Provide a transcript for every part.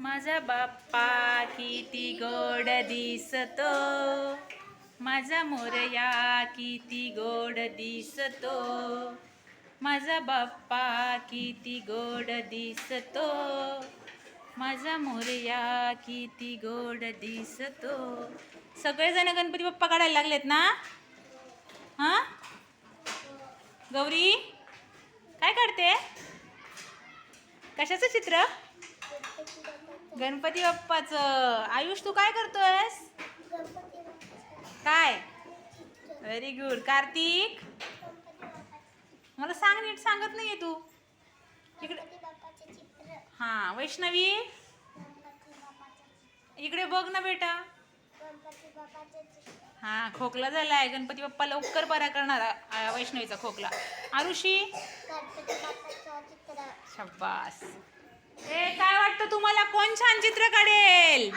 माझा बाप्पा किती गोड दिसतो. माझा मोरया किती गोड दिसतो. माझा बाप्पा किती गोड दिसतो. माझा मोरया किती गोड दिसतो. सगळेजण गणपती बाप्पा काढायला लागलेत ना? हां? गौरी काय काढते? कशाचं चित्र? गणपती बाप्पाचं. आयुष तू काय करतोयस? काय? Very good Kartik? मला सांग नीट सांगत नाहीये तू. इकडे हां वैष्णवी? इकडे बघ ना बेटा. हा खोकला झालाय. गणपती बाप्पा लवकर बरा करणार वैष्णवीचा खोकला. आरुषी? शब्बास ए काय वाटतं तुम्हाला? कोण छान चित्र काढेल?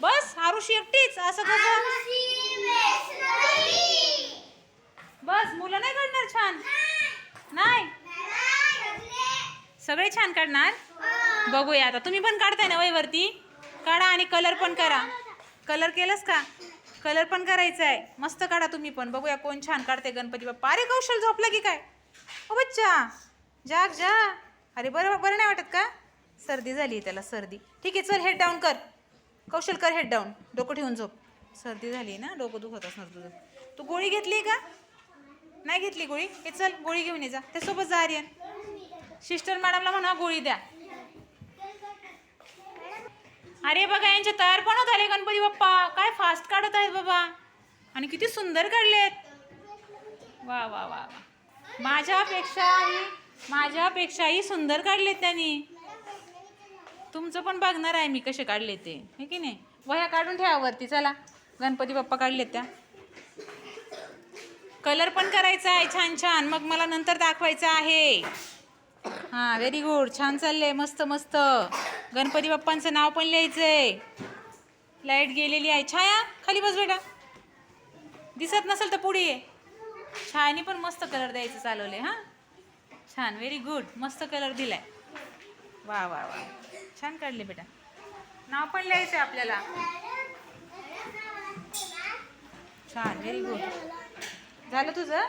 बस आरुषी एकटीच. असं कसं? बस मुलं नाही काढणार छान? नाही? सगळे छान काढणार? बघूया आता. तुम्ही पण काढताय ना वहीवरती? काढा आणि कलर पण करा. कलर केलंस का? कलर पण करायचा आहे मस्त काढा तुम्ही पण. बघूया कोण छान काढते गणपती बाप्पा. अरे कौशल झोपलं की काय? ओ बच्चा. जाग जा अरे बरं बरं नाही वाटत का? सर्दी झाली त्याला सर्दी. ठीक आहे चल हेड डाऊन कर. कौशल कर हेड डाऊन डोकं ठेवून झोप. सर्दी झाली ना डोकं दुखत असणार तुझं. तू गोळी घेतली का? नाही घेतली गोळी? हे चल गोळी घेऊन ये जा. त्यासोबत जा आर्यन. सिस्टर मॅडमला म्हणा गोळी द्या. अरे बघा यांचे तयार पण होत आले गणपती बाप्पा. काय फास्ट काढत आहेत बाबा. आणि किती सुंदर काढलेत. वा वा वा वा. माझ्यापेक्षाही माझ्यापेक्षाही सुंदर काढलेत त्यांनी. तुमचं पण बघणार आहे मी कसे काढले ते हे की नाही? वह्या काढून ठेवा वरती चला. गणपती बाप्पा काढलेत त्या. कलर पण करायचा आहे छान छान. मग मला नंतर दाखवायचं आहे. हां व्हेरी गुड छान चाललंय मस्त मस्त. गणपती बाप्पांचं नाव पण लिहायचंय. लाइट गेलेली आहे. छाया खाली बस बेटा. दिसत नसेल तर पुढे ये. छायाने पण मस्त कलर द्यायचं चालवले हां. छान व्हेरी गुड मस्त कलर दिलाय. वा वा वा. छान काढले बेटा. नाव पण लिहायचं आहे आपल्याला. छान व्हेरी गुड झालं तुझं?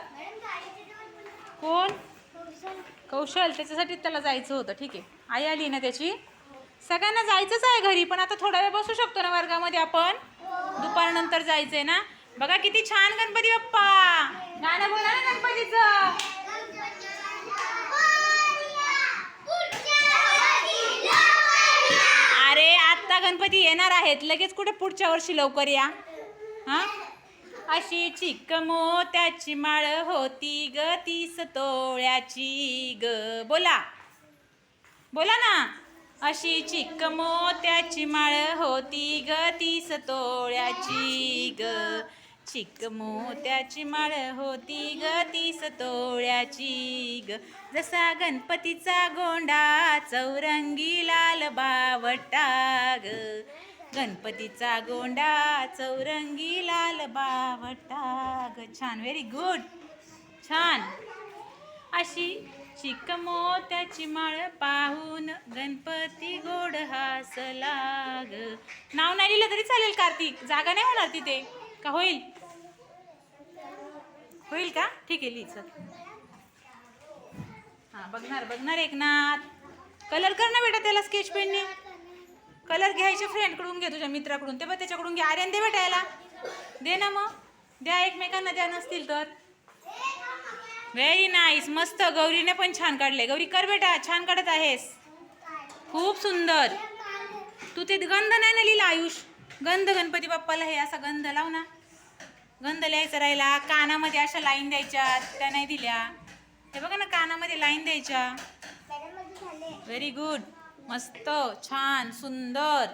कोण? कौशल. त्याच्यासाठी त्याला जायचं होतं ठीक आहे. आई आली ना त्याची? सगळ्यांना जायचंच आहे घरी पण आता थोडा वेळ बसू शकतो ना वर्गामध्ये आपण? दुपारनंतर जायचंय ना? बघा किती छान गणपती बाप्पा. गाणं बोला ना गणपतीचं. आता गणपती येणार आहेत. लगेच कुठे पुढच्या वर्षी लवकर या? हा? अशी चिक्क मोत्याची माळ होती ग तीस तोळ्याची ग. बोला. बोला ना. अशी चिक्क मोत्याची माळ होती ग तीस तोळ्याची ग. चिक मोत्याची माळ होती ग तीस तोळ्याची ग. जसा गणपतीचा गोंडा चौरंगी लाल बावटा ग. गणपतीचा गोंडा चौरंगी लाल बावटा ग. छान व्हेरी गुड छान. अशी चिक मोत्याची माळ पाहून गणपती गोड हसला ग. नाव नाही लिहिलं तरी चालेल कार्तिक. जागा नाही होणार तिथे. का होईल? होईल का? ठीक आहे लिही चल हां बघणार बघणार एकनाथ. कलर कर ना बेटा त्याला स्केच पेनने कलर घ्यायचे फ्रेंडकडून घे तुझ्या मित्राकडून. ते बघ त्याच्याकडून घे. आर्यन दे बेटा याला. दे ना मग. द्या एकमेकांना द्या नसतील तर. व्हेरी नाईस मस्त. गौरीने पण छान काढले गौरी कर बेटा. छान काढत आहेस. खूप सुंदर. तू ते गंध नाही ना लिहिला आयुष? गंध गणपती बाप्पाला हे असा गंध लाव ना. गंध लिहायचा राहिला. कानामध्ये अशा लाईन द्यायच्या त्या नाही दिल्या. हे बघा ना कानामध्ये लाईन द्यायच्या. व्हेरी गुड मस्त छान सुंदर.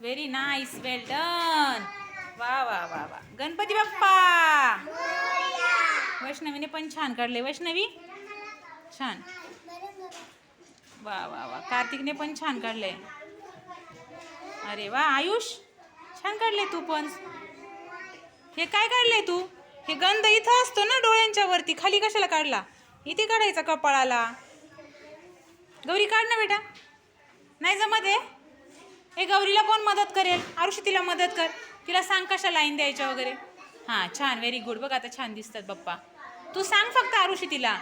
व्हेरी नाईस वेल डन वा वा वा वा. गणपती बाप्पा! वैष्णवीने पण छान काढले. वैष्णवी? छान. वा वा वा. कार्तिकने पण छान काढले. अरे वा आयुष! छान काढले तू पण. हे काय काढले तू? हे गंध इथं असतो ना डोळ्यांच्या वरती. खाली कशाला काढला? इथे काढायचा कपाळाला. गौरी काढ ना बेटा. नाही जमत आहे हे गौरीला कोण मदत करेल? आरुषी तिला मदत कर. तिला सांग कशा लाईन द्यायच्या वगैरे. हां छान. व्हेरी गुड बघ आता छान दिसतात पप्पा. तू सांग फक्त आरुषी तिला.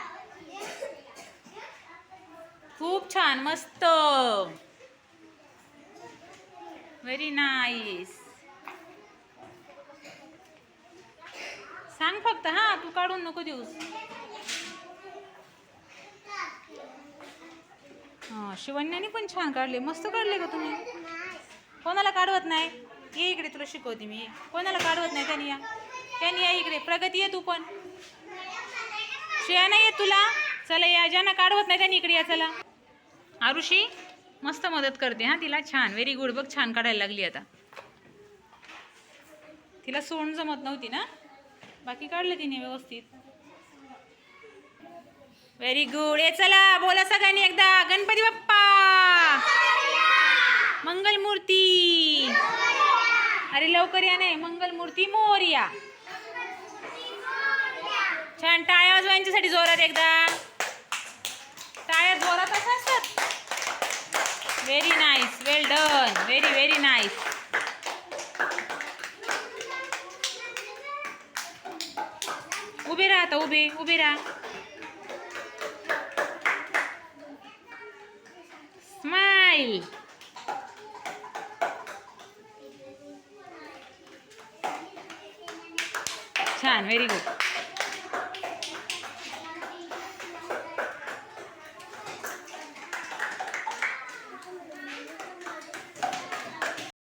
खूप छान. मस्त. व्हेरी नाईस सांग फक्त हा तू काढून नको देऊस. हां शिवण्याने पण छान काढले. मस्त काढले का तुम्ही. कोणाला काढवत नाही? ये इकडे तुला शिकवते मी. कोणाला काढवत नाही? त्यांनी या. त्यांनी या इकडे. प्रगती ये तू पण. शिया नाही येत तुला. चला या. ज्यांना काढवत नाही त्यांनी इकडे या. चला. आरुषी मस्त मदत करते हा तिला छान. व्हेरी गुड बघ छान काढायला लागली आता. तिला सोडून जमत नव्हती ना? बाकी काढलं तिने व्यवस्थित. व्हेरी गुड ये चला बोला सगळ्यांनी एकदा. गणपती बाप्पा! मंगलमूर्ती! अरे लवकर या नाही. मंगलमूर्ती मोर्या छान टाळ्या वाजवायच्यासाठी जोरात एकदा. टाळ्या जोरात असतात. Very nice well done very very nice उभे राहा आता उभे उभे राहा. स्माइल छान व्हेरी गुड